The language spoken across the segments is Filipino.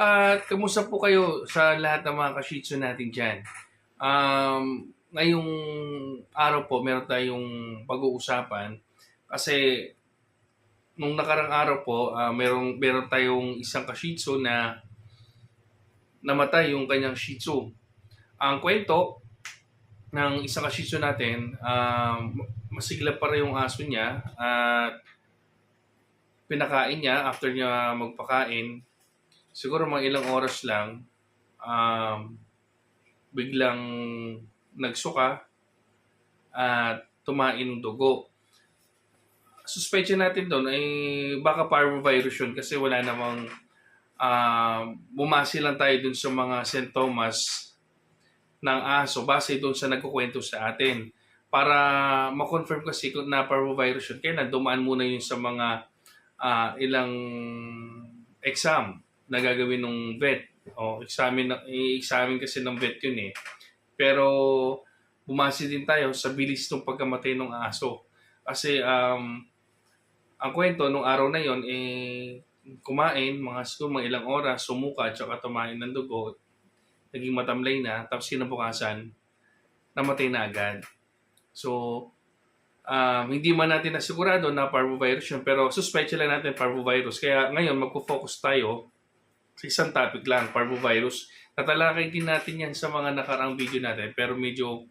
At kamusta po kayo sa lahat ng mga kashitsu natin dyan? Um, ngayong araw po, meron tayong pag-uusapan kasi nung nakarang araw po, ah, meron, meron tayong isang kashitsu na namatay yung kanyang shih. Ang kwento ng isang kashitsu natin, um, masigla pa rin yung aso niya at pinakain niya after niya magpakain. Siguro mga ilang oras lang, um, biglang nagsuka at tumain ng dugo. Suspect natin doon ay baka parvovirus yun kasi wala namang uh, bumasi lang tayo dun sa mga sintomas ng aso base doon sa nagkukwento sa atin. Para ma-confirm kasi kung na parvovirus yun, kaya dumaan muna yun sa mga ah, ilang exam na gagawin ng vet. O, examine, i-examine kasi ng vet yun eh. Pero bumasi din tayo sa bilis ng pagkamatay ng aso. Kasi um, ang kwento nung araw na yon eh kumain mga siguro mga ilang oras, sumuka, tsaka tumain ng dugo, naging matamlay na, tapos kinabukasan, namatay na agad. So, um, hindi man natin nasigurado na parvovirus yun, pero suspect lang natin parvovirus. Kaya ngayon, magpo-focus tayo sa isang topic lang, parvovirus. Tatalakay din natin yan sa mga nakarang video natin, pero medyo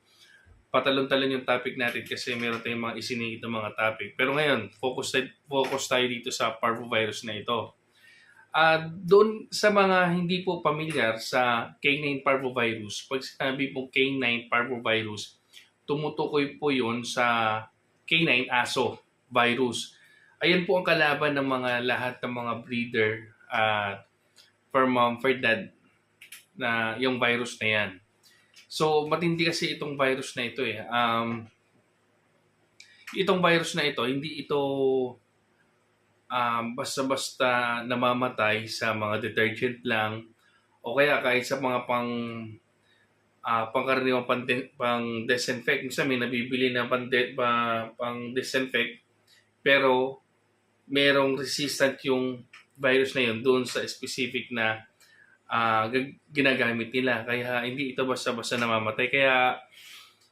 patalon-talon yung topic natin kasi meron tayong mga isinigit na mga topic. Pero ngayon, focus, tayo- focus tayo dito sa parvovirus na ito. Ah, doon sa mga hindi po pamilyar sa K9 parvovirus, pag sinabi po K9 parvovirus, tumutukoy po yun sa K9 aso virus. Ayan po ang kalaban ng mga lahat ng mga breeder at for mom, for dad na yung virus na yan. So, matindi kasi itong virus na ito eh. Um, itong virus na ito, hindi ito um, basta-basta namamatay sa mga detergent lang o kaya kahit sa mga pang uh, pangkaraniwang pang, pang disinfect. Minsan may nabibili na pang, de, pa, pang disinfect pero merong resistant yung virus na yun doon sa specific na gag- ginagamit nila. Kaya hindi ito basta-basta namamatay. Kaya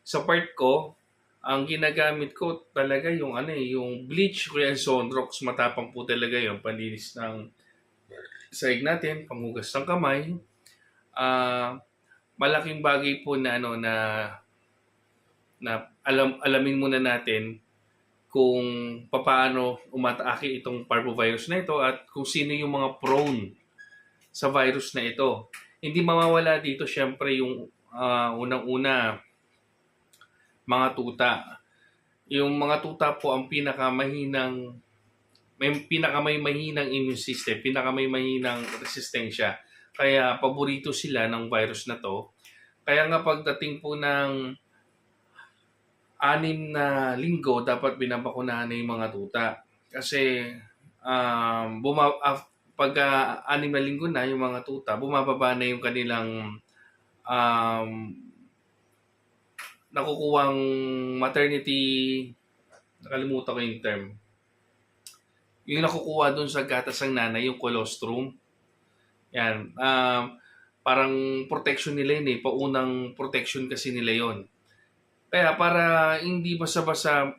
sa part ko, ang ginagamit ko talaga yung ano eh, yung bleach o yung Zonrox. Matapang po talaga yung panlinis ng saig natin, panghugas ng kamay. Ah, malaking bagay po na ano na na alam alamin muna natin kung paano umatake itong parvovirus na ito at kung sino yung mga prone sa virus na ito. Hindi mawawala dito syempre yung ah, unang-una mga tuta. Yung mga tuta po ang pinakamahinang may pinakamay mahinang immune system, pinakamay mahinang resistensya. Kaya paborito sila ng virus na to. Kaya nga pagdating po ng anim na linggo, dapat binabakunahan na yung mga tuta. Kasi um, buma, af- pag ah, anim na linggo na yung mga tuta, bumababa na yung kanilang um, nakukuwang maternity, nakalimutan ko yung term. Yung nakukuha doon sa gatas ng nanay, yung colostrum. Yan. Um, parang protection nila yun eh. Paunang protection kasi nila yon. Kaya para hindi basta-basta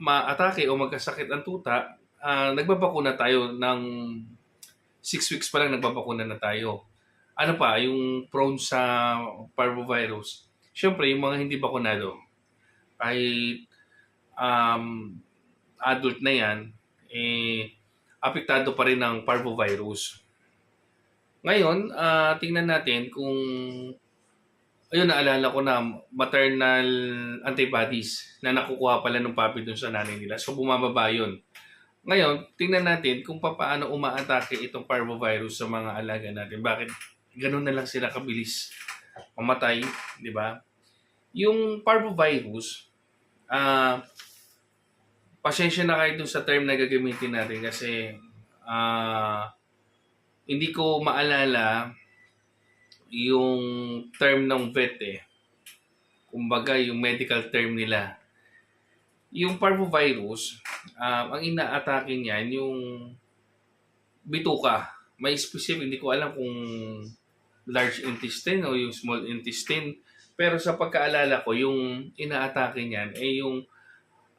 ma-atake o magkasakit ang tuta, ah, nagbabakuna tayo ng 6 weeks pa lang nagbabakuna na tayo. Ano pa, yung prone sa parvovirus. Siyempre, yung mga hindi bakunado, kahit um, adult na yan, eh, apektado pa rin ng parvovirus. Ngayon, ah, tingnan natin kung ayun naalala ko na maternal antibodies na nakukuha pala ng puppy dun sa nanay nila. So bumababa yun. Ngayon, tingnan natin kung paano umaatake itong parvovirus sa mga alaga natin. Bakit ganun na lang sila kabilis mamatay, di ba? Yung parvovirus, ah pasensya na kayo dun sa term na gagamitin natin kasi ah hindi ko maalala yung term ng vet eh. Kumbaga, yung medical term nila. Yung parvovirus, um, ang inaatake niyan, yung bituka. may specific, hindi ko alam kung large intestine o yung small intestine. Pero sa pagkaalala ko, yung inaatake niyan ay yung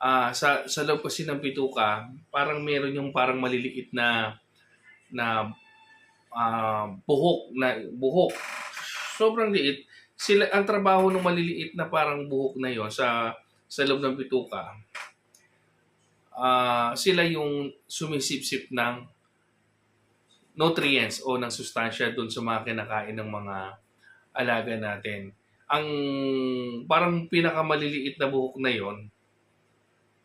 ah sa sa loob kasi ng bituka, parang meron yung parang maliliit na na ah, buhok na buhok. Sobrang liit. Sila ang trabaho ng maliliit na parang buhok na yon sa sa loob ng bituka. Ah, sila yung sumisipsip ng nutrients o ng sustansya doon sa mga kinakain ng mga alaga natin. Ang parang pinakamaliliit na buhok na yon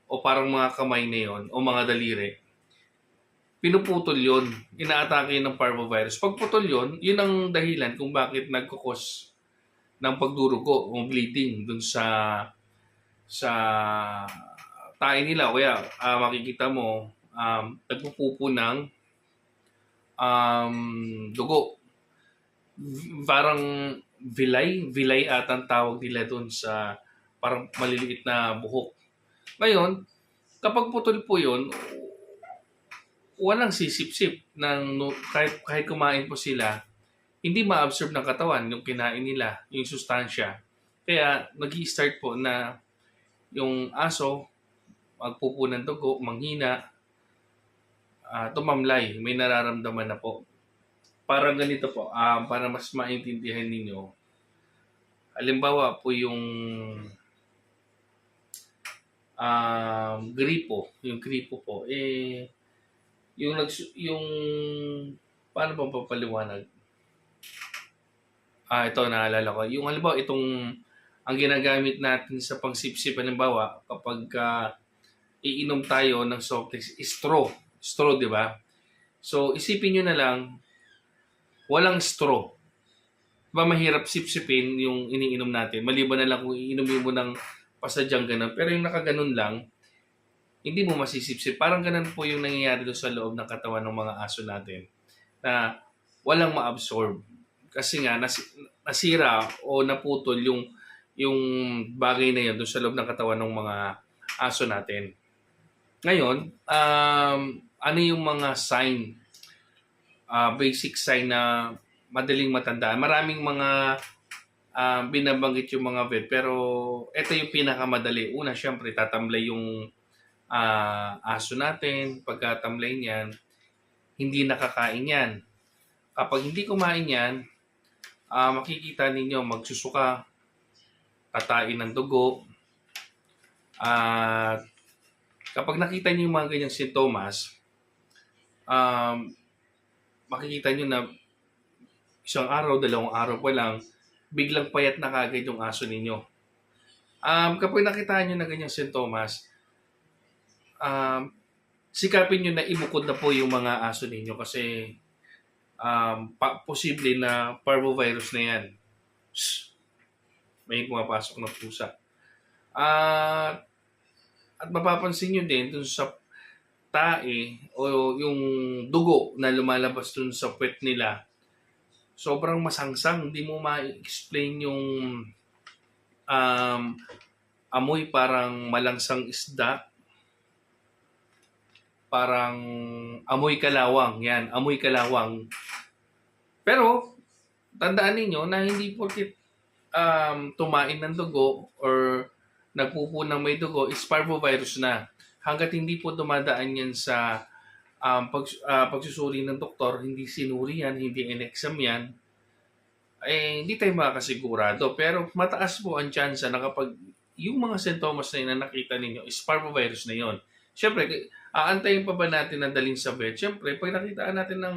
o parang mga kamay na yon o mga daliri, pinuputol yon inaatake ng parvovirus. Pag putol yon yun ang dahilan kung bakit nagkukos ng pagdurugo o bleeding dun sa sa tae nila. Kaya ah, makikita mo, um, nagpupupo ng um, dugo. Parang vilay, vilay at ang tawag nila dun sa parang maliliit na buhok. Ngayon, kapag putol po yun, walang sisip-sip ng kahit, kahit kumain po sila, hindi ma-absorb ng katawan yung kinain nila, yung sustansya. Kaya nag start po na yung aso, magpupo ng dugo, manghina, ah, tumamlay, may nararamdaman na po. Parang ganito po, ah, para mas maintindihan ninyo. Halimbawa po yung um, gripo, yung gripo po, eh, yung nags yung paano ba papaliwanag? Ah, ito naalala ko. Yung halimbawa itong ang ginagamit natin sa pangsipsip halimbawa kapag ah, iinom tayo ng soft drinks, straw. Straw, di ba? So, isipin nyo na lang, walang straw. Diba mahirap sipsipin yung iniinom natin? Maliban na lang kung iinumin mo ng pasadyang ganun. Pero yung nakaganon lang, hindi mo masisipsip. Parang ganun po yung nangyayari doon sa loob ng katawan ng mga aso natin na walang ma-absorb. Kasi nga, nas- nasira o naputol yung yung bagay na yun doon sa loob ng katawan ng mga aso natin. Ngayon, um, ano yung mga sign, ah, basic sign na madaling matandaan? Maraming mga ah, binabanggit yung mga vet, pero ito yung pinakamadali. Una, syempre, tatamlay yung ah, aso natin. Pagkatamlay niyan, hindi nakakain yan. Kapag hindi kumain yan, ah, makikita ninyo magsusuka, katain ng dugo, at kapag nakita niyo yung mga ganyang sintomas, um, makikita niyo na isang araw, dalawang araw pa lang, biglang payat na kagad yung aso ninyo. Um, kapag nakita niyo na ganyang sintomas, um, sikapin niyo na ibukod na po yung mga aso ninyo kasi um, pa- posible na parvovirus na yan. Shh! May pumapasok na pusa. At at mapapansin nyo din dun sa tae o yung dugo na lumalabas dun sa puwet nila, sobrang masangsang. Hindi mo ma-explain yung um, amoy parang malangsang isda. Parang amoy kalawang. Yan, amoy kalawang. Pero, tandaan ninyo na hindi porkit um, tumain ng dugo or nagpupo ng may dugo is parvovirus na. Hanggat hindi po dumadaan yan sa um, pag, ah, pagsusuri ng doktor, hindi sinuri yan, hindi in-exam yan, eh, hindi tayo makakasigurado. Pero mataas po ang chance na kapag yung mga sintomas na yun na nakita ninyo is parvovirus na yon. Siyempre, aantayin pa ba natin na dalhin sa vet? Siyempre, pag nakitaan natin ng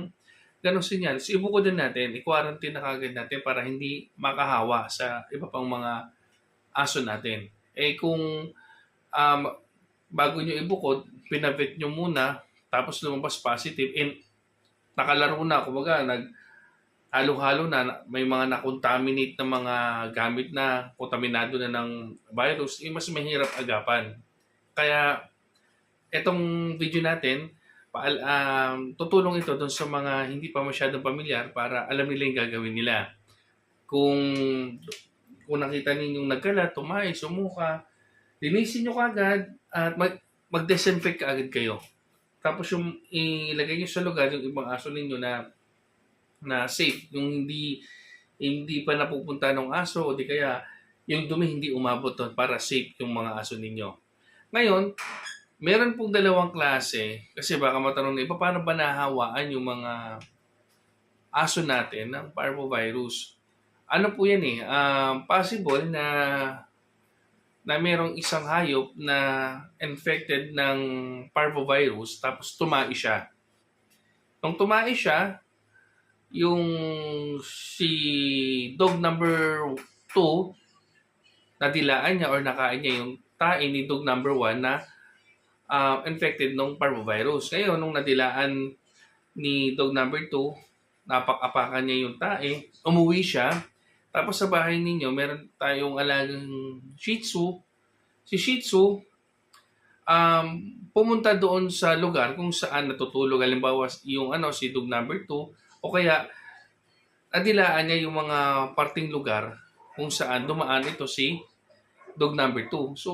ganong senyales, ibuko din natin, i-quarantine na kagad natin para hindi makahawa sa iba pang mga aso natin. Eh kung um, bago nyo ibukod, pinavet nyo muna, tapos lumabas positive, and nakalaro na, kumbaga, nag halo-halo na, may mga nakontaminate na mga gamit na, kontaminado na ng virus, eh, mas mahirap agapan. Kaya, etong video natin, paal, um, tutulong ito dun sa mga hindi pa masyadong pamilyar para alam nila yung gagawin nila. Kung kung nakita ninyong nagkalat, tumae, sumuka, linisin nyo kagad at mag, mag-disinfect kaagad kayo. Tapos yung ilagay nyo sa lugar yung ibang aso ninyo na na safe, yung hindi hindi pa napupunta ng aso o di kaya yung dumi hindi umabot doon para safe yung mga aso ninyo. Ngayon, meron pong dalawang klase kasi baka matanong na iba paano ba nahawaan yung mga aso natin ng parvovirus. Ano po yan eh, um, possible na na merong isang hayop na infected ng parvovirus tapos tumai siya. Nung tumai siya, yung si dog number 2 nadilaan niya or nakain niya yung tae ni dog number 1 na uh, infected ng parvovirus. Ngayon, nung nadilaan ni dog number 2, napak-apakan niya yung tae, umuwi siya, tapos sa bahay ninyo, meron tayong alagang Shih Tzu. Si Shih Tzu, um, pumunta doon sa lugar kung saan natutulog. Halimbawa, yung ano, si dog number 2, o kaya, nadilaan niya yung mga parting lugar kung saan dumaan ito si dog number 2. So,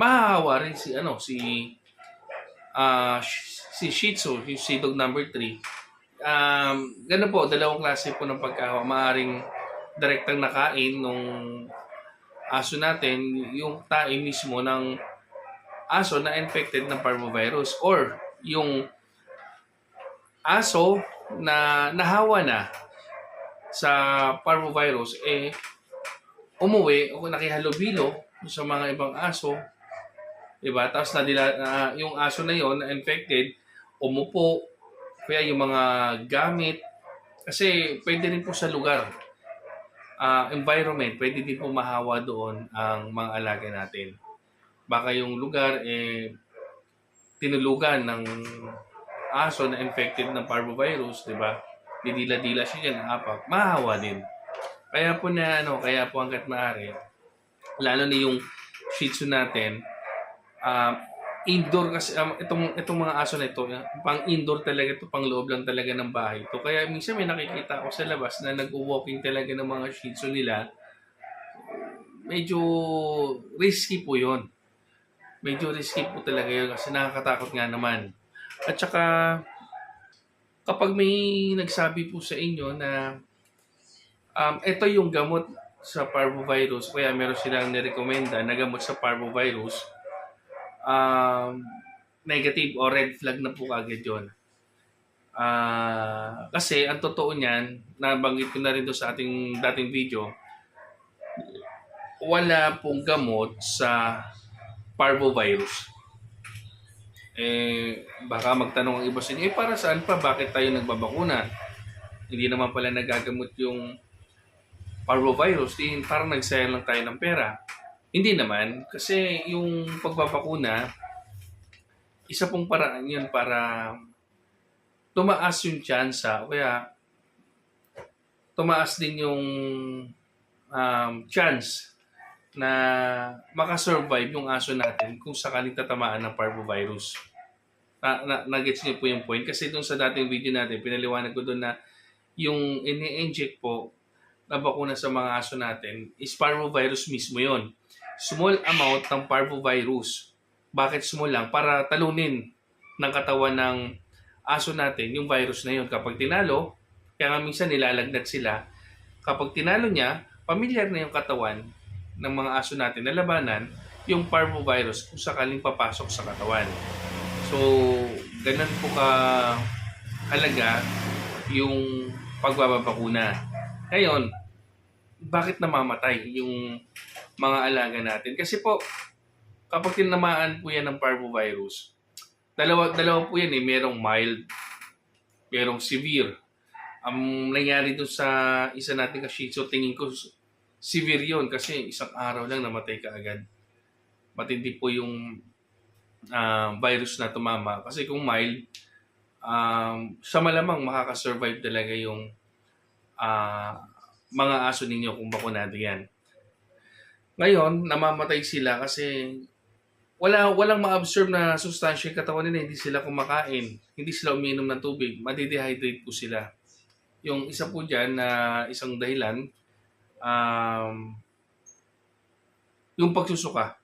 mahahawa rin si, ano, si, ah si Shih Tzu, si dog number 3. Um, ganun po, dalawang klase po ng pagkahawa. Maaring direktang nakain nung aso natin, yung tae mismo ng aso na infected ng parvovirus or yung aso na nahawa na sa parvovirus eh umuwi o nakihalubilo sa mga ibang aso diba tapos na yung aso na yon na infected umupo kaya yung mga gamit kasi pwede rin po sa lugar ah, environment pwede din po mahawa doon ang mga alaga natin baka yung lugar eh tinulugan ng aso na infected ng parvovirus, di ba? Didila-dila siya dyan, apak, mahawa din. Kaya po na, ano, kaya po hanggat maaari, lalo na yung Shih Tzu natin, um, indoor kasi, um, itong, itong mga aso na ito, pang indoor talaga ito, pang loob lang talaga ng bahay ito. Kaya minsan may nakikita ako sa labas na nag-walking talaga ng mga Shih Tzu nila, medyo risky po yon Medyo risky po talaga yun kasi nakakatakot nga naman. At saka, kapag may nagsabi po sa inyo na um, ito yung gamot sa parvovirus, kaya meron silang nirekomenda na gamot sa parvovirus, um, negative o red flag na po agad yun. Ah, kasi ang totoo niyan, nabanggit ko na rin sa ating dating video, wala pong gamot sa parvovirus eh, baka magtanong ang iba sa inyo, eh para saan pa? Bakit tayo nagbabakuna? Hindi naman pala nagagamot yung parvovirus, din parang nagsayang lang tayo ng pera. Hindi naman, kasi yung pagbabakuna, isa pong paraan yun para tumaas yung tsansa, o kaya tumaas din yung um, chance na makasurvive yung aso natin kung sakaling tatamaan ng parvovirus na, na, na-gets niyo po yung point. Kasi doon sa dating video natin, pinaliwanag ko doon na yung ini-inject po na bakuna sa mga aso natin is parvovirus mismo yon Small amount ng parvovirus. Bakit small lang? Para talunin ng katawan ng aso natin yung virus na yon Kapag tinalo, kaya nga minsan nilalagnat sila, kapag tinalo niya, pamilyar na yung katawan ng mga aso natin na labanan yung parvovirus kung sakaling papasok sa katawan. So, ganun po ka halaga yung pagbababakuna. Ngayon, bakit namamatay yung mga alaga natin? Kasi po, kapag tinamaan po yan ng parvovirus, dalawa, dalawa po yan eh. Merong mild, merong severe. Ang nangyari doon sa isa nating ka-shih tingin ko severe yun kasi isang araw lang namatay ka agad. Matindi po yung uh, virus na tumama. Kasi kung mild, um, sa malamang makakasurvive talaga yung uh, mga aso ninyo kung bakunado yan. Ngayon, namamatay sila kasi wala walang ma-absorb na sustansya yung katawan nila, hindi sila kumakain, hindi sila umiinom ng tubig, madidehydrate po sila. Yung isa po dyan na isang dahilan, um, yung pagsusuka.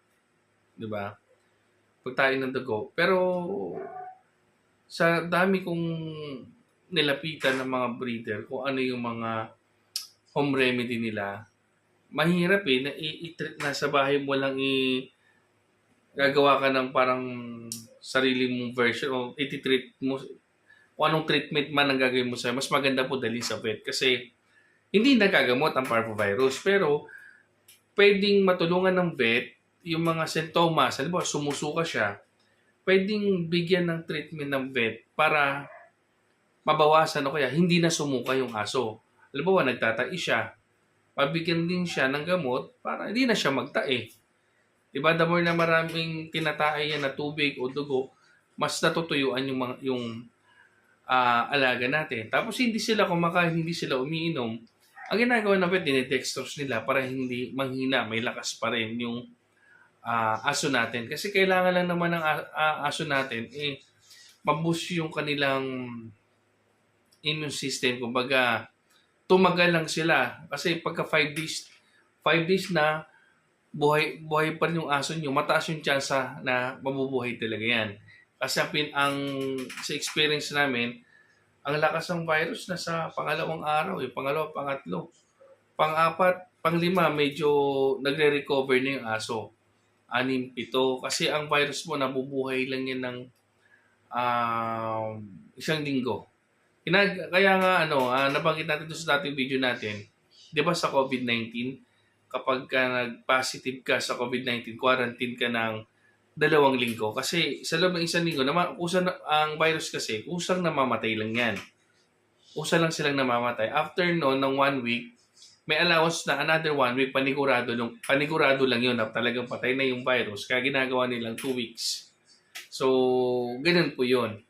Di ba? pagtayin ng dugo. Pero sa dami kong nilapitan ng mga breeder kung ano yung mga home remedy nila, mahirap eh, na i-treat na sa bahay mo lang i gagawa ka ng parang sarili mong version o iti-treat mo kung anong treatment man ang gagawin mo sa'yo, mas maganda po dali sa vet kasi hindi nagagamot ang parvovirus pero pwedeng matulungan ng vet yung mga sintomas, halimbawa sumusuka siya, pwedeng bigyan ng treatment ng vet para mabawasan o kaya hindi na sumuka yung aso. Halimbawa, nagtatai siya, pabigyan din siya ng gamot para hindi na siya magtae. Diba, the more na maraming tinatae yan na tubig o dugo, mas natutuyuan yung, mga, yung ah, alaga natin. Tapos hindi sila kumakain, hindi sila umiinom. Ang ginagawa ng vet, dinidextrose nila para hindi manghina, may lakas pa rin yung ah, aso natin. Kasi kailangan lang naman ng a- aso natin, eh, maboost yung kanilang immune system. Kumbaga, tumagal lang sila. Kasi pagka 5 days, 5 days na, buhay, buhay pa rin yung aso nyo, mataas yung tsansa na mabubuhay talaga yan. Kasi ang, pin, ang sa experience namin, ang lakas ng virus na sa pangalawang araw, eh, pangalawa, pangatlo. Pang-apat, panglima, medyo nagre-recover na yung aso. Anim, pito. Kasi ang virus mo, nabubuhay lang yan ng um, isang linggo. Kinag kaya nga ano, ah, nabanggit natin sa dating video natin, 'di ba sa COVID-19, kapag ka nag-positive ka sa COVID-19, quarantine ka ng dalawang linggo kasi sa loob ng isang linggo, nama, kusa na, ang virus kasi, kusang namamatay lang yan. Kusa lang silang namamatay. After noon, ng one week, may allowance na another one week, panigurado, lang, panigurado lang yun na talagang patay na yung virus. Kaya ginagawa nilang two weeks. So, ganun po yun.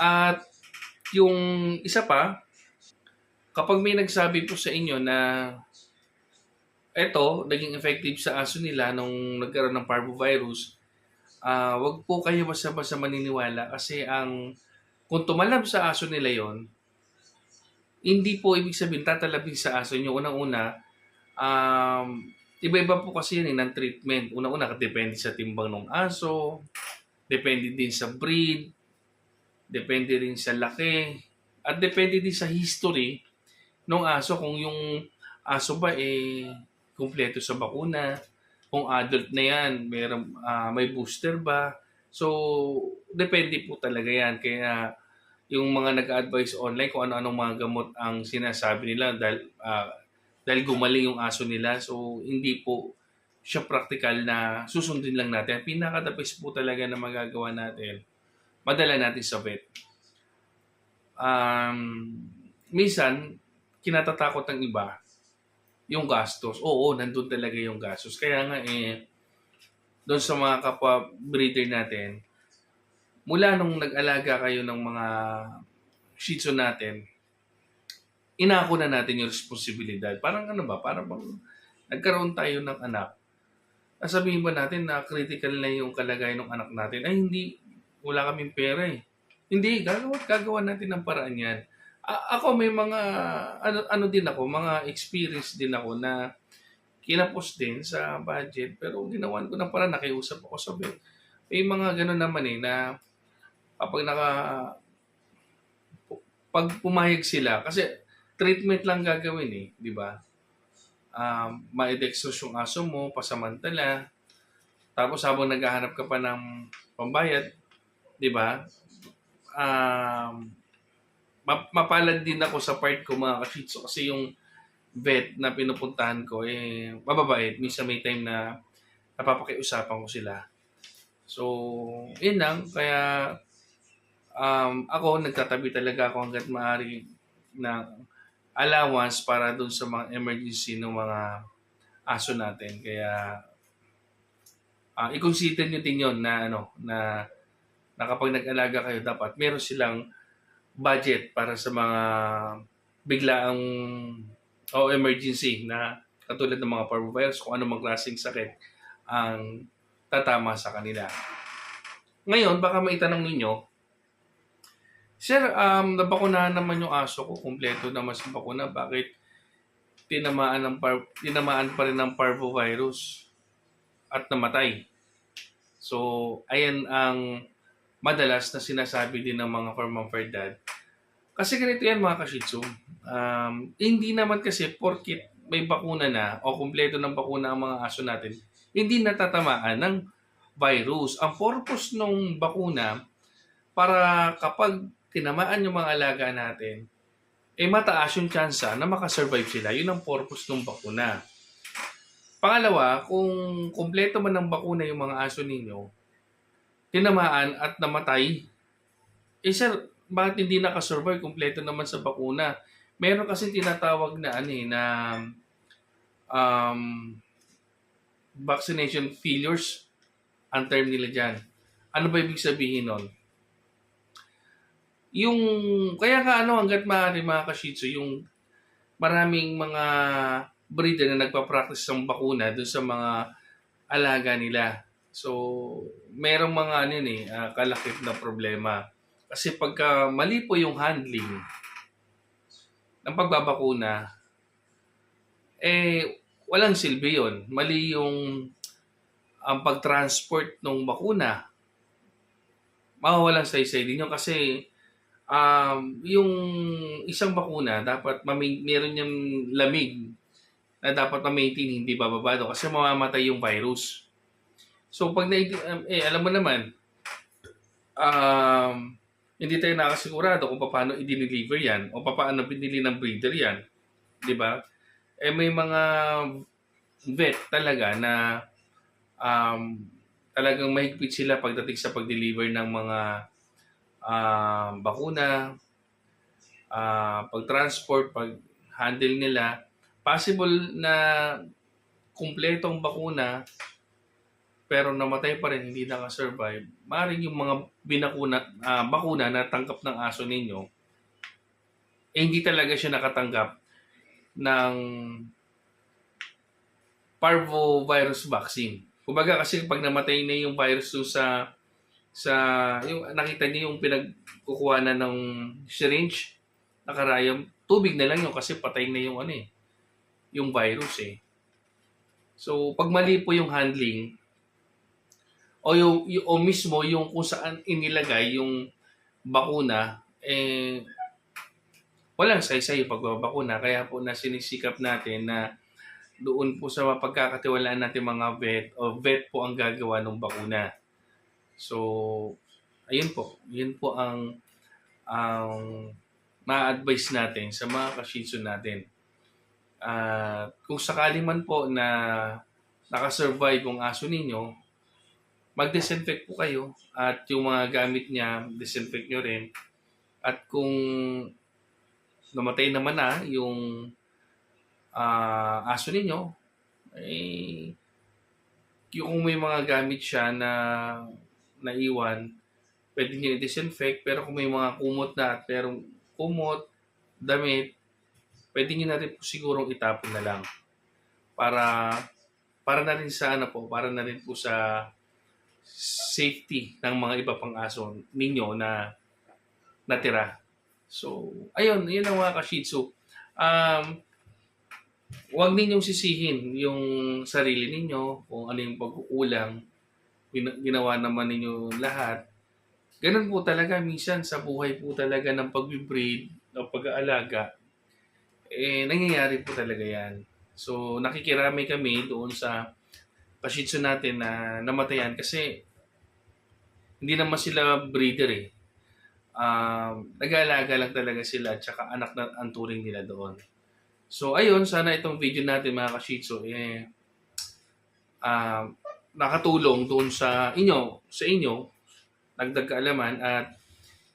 At yung isa pa, kapag may nagsabi po sa inyo na eto, naging effective sa aso nila nung nagkaroon ng parvovirus, ah wag po kayo basta-basta maniniwala kasi ang kung tumalab sa aso nila yon hindi po ibig sabihin tatalabin sa aso nyo. Unang-una, um, iba-iba po kasi yun eh, ng treatment. Unang-una, depende sa timbang ng aso, depende din sa breed, depende rin sa laki, at depende din sa history ng aso kung yung aso ba eh kumpleto sa bakuna, kung adult na yan, mayroong, ah, may booster ba. So, depende po talaga yan. Kaya yung mga nag-advise online kung ano-anong mga gamot ang sinasabi nila dahil, ah, dahil gumaling yung aso nila. So, hindi po siya practical na susundin lang natin. Pinaka-the po talaga na magagawa natin, madala natin sa vet. Um, minsan, kinatatakot ng iba, yung gastos. Oo, nandun talaga yung gastos. Kaya nga eh, doon sa mga kapwa breeder natin, mula nung nag-alaga kayo ng mga shih tzu natin, inako na natin yung responsibilidad. Parang ano ba, parang bang nagkaroon tayo ng anak. Sasabihin ba natin na critical na yung kalagayan ng anak natin? Ay hindi, wala kaming pera eh. Hindi, gagawa, gagawa natin ng paraan yan. A- ako may mga, ano, ano din ako, mga experience din ako na kinapos din sa budget. Pero ginawan ko ng paraan, nakiusap ako sa vet. May mga ganun naman eh, na kapag naka, pag pumayag sila, kasi treatment lang gagawin eh, di ba? Um, ma-dextrose yung aso mo, pasamantala. Tapos habang naghahanap ka pa ng pambayad, di ba? Um, ma- mapalad din ako sa part ko mga kashitsu kasi yung vet na pinupuntahan ko eh mababait. Minsan may time na napapakiusapan ko sila. So, yun lang. Kaya um, ako nagtatabi talaga ako hanggat maaari ng allowance para dun sa mga emergency ng mga aso natin. Kaya ah i-consider nyo din yun na ano na, na kapag nag-alaga kayo dapat meron silang budget para sa mga biglaang o emergency na katulad ng mga parvovirus kung ano mang klaseng sakit ang tatama sa kanila. Ngayon, baka maitanong ninyo, Sir, um, nabakunahan naman yung aso ko, kumpleto naman sa bakuna. Bakit tinamaan, ng par- tinamaan pa rin ng parvovirus at namatay? So, ayan ang madalas na sinasabi din ng mga farm and dad. Kasi ganito yan mga ka-shih Um, hindi naman kasi porkit may bakuna na o kumpleto ng bakuna ang mga aso natin, hindi natatamaan ng virus. Ang purpose ng bakuna para kapag tinamaan yung mga alaga natin, eh mataas yung tsansa na makasurvive sila. Yun ang purpose ng bakuna. Pangalawa, kung kumpleto man ng bakuna yung mga aso ninyo, tinamaan at namatay, eh sir, bakit hindi nakasurvive? Kumpleto naman sa bakuna. Meron kasi tinatawag na ano eh, na um, vaccination failures ang term nila dyan. Ano ba ibig sabihin nun? Yung, kaya nga ano, hanggat maaari mga kashitsu, yung maraming mga breeder na nagpa-practice ng bakuna dun sa mga alaga nila. So, merong mga ano yun eh, ah, kalakip na problema. Kasi pagka mali po yung handling ng pagbabakuna, eh, walang silbi yun. Mali yung ang pag-transport ng bakuna. Mawawalan saysay din yun kasi um, yung isang bakuna dapat mami- meron yung lamig na dapat ma-maintain hindi bababa doon kasi mamamatay yung virus. So pag na eh alam mo naman um, hindi tayo nakasigurado kung paano i-deliver yan o paano binili ng breeder yan. 'Di ba? Eh may mga vet talaga na um, talagang mahigpit sila pagdating sa pag-deliver ng mga ah, bakuna, ah, pag-transport, pag-handle nila. Possible na kumpletong bakuna pero namatay pa rin, hindi nakasurvive. Maaaring yung mga binakuna, ah, bakuna na tanggap ng aso ninyo, eh, hindi talaga siya nakatanggap ng parvovirus vaccine. Kumbaga kasi pag namatay na yung virus doon sa sa yung nakita niyo yung pinagkukuha na ng syringe nakarayam tubig na lang yun kasi patay na yung ano eh yung virus eh. So pag mali po yung handling o yung, yung o mismo yung kung saan inilagay yung bakuna eh walang saysay yung pagbabakuna kaya po na sinisikap natin na doon po sa mapagkakatiwalaan natin mga vet o vet po ang gagawa ng bakuna. So, ayun po. Yun po ang ang ma-advise natin sa mga kashitsu natin. At kung sakali man po na nakasurvive yung aso ninyo, mag-disinfect po kayo at yung mga gamit niya, disinfect nyo rin. At kung namatay naman na yung ah aso ninyo, eh, yung may mga gamit siya na naiwan, pwede niyo i-disinfect. Pero kung may mga kumot na at merong kumot, damit, pwede niyo na rin po sigurong itapon na lang. Para para na rin sa ano po, para na rin po sa safety ng mga iba pang aso ninyo na natira. So, ayun, yun ang mga ka-shih Um, huwag ninyong sisihin yung sarili ninyo kung ano yung pagkukulang. Gina- Ginawa naman ninyo lahat. Ganun po talaga minsan sa buhay po talaga ng pag-breed o pag-aalaga. Eh, nangyayari po talaga yan. So, nakikirami kami doon sa kashitsu natin na namatayan kasi hindi naman sila breeder eh. Um, nag-aalaga lang talaga sila at saka anak na ang turing nila doon. So, ayun, sana itong video natin mga kashitsu, eh, ah, nakatulong doon sa inyo, sa inyo, nagdag kaalaman at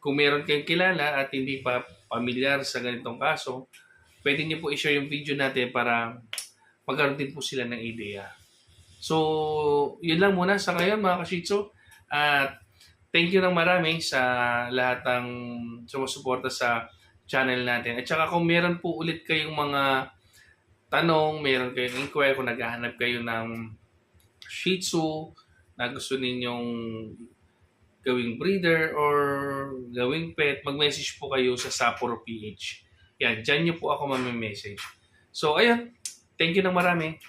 kung meron kayong kilala at hindi pa pamilyar sa ganitong kaso, pwede niyo po i-share yung video natin para magkaroon din po sila ng idea. So, yun lang muna sa ngayon mga kashitsu. At thank you ng marami sa lahat ng sumusuporta sa channel natin. At saka kung meron po ulit kayong mga tanong, meron kayong inquire, kung naghahanap kayo ng Shih Tzu na gusto ninyong gawing breeder or gawing pet, mag-message po kayo sa Sapporo PH. Yan, dyan nyo po ako mamimessage. So, ayun. Thank you ng marami.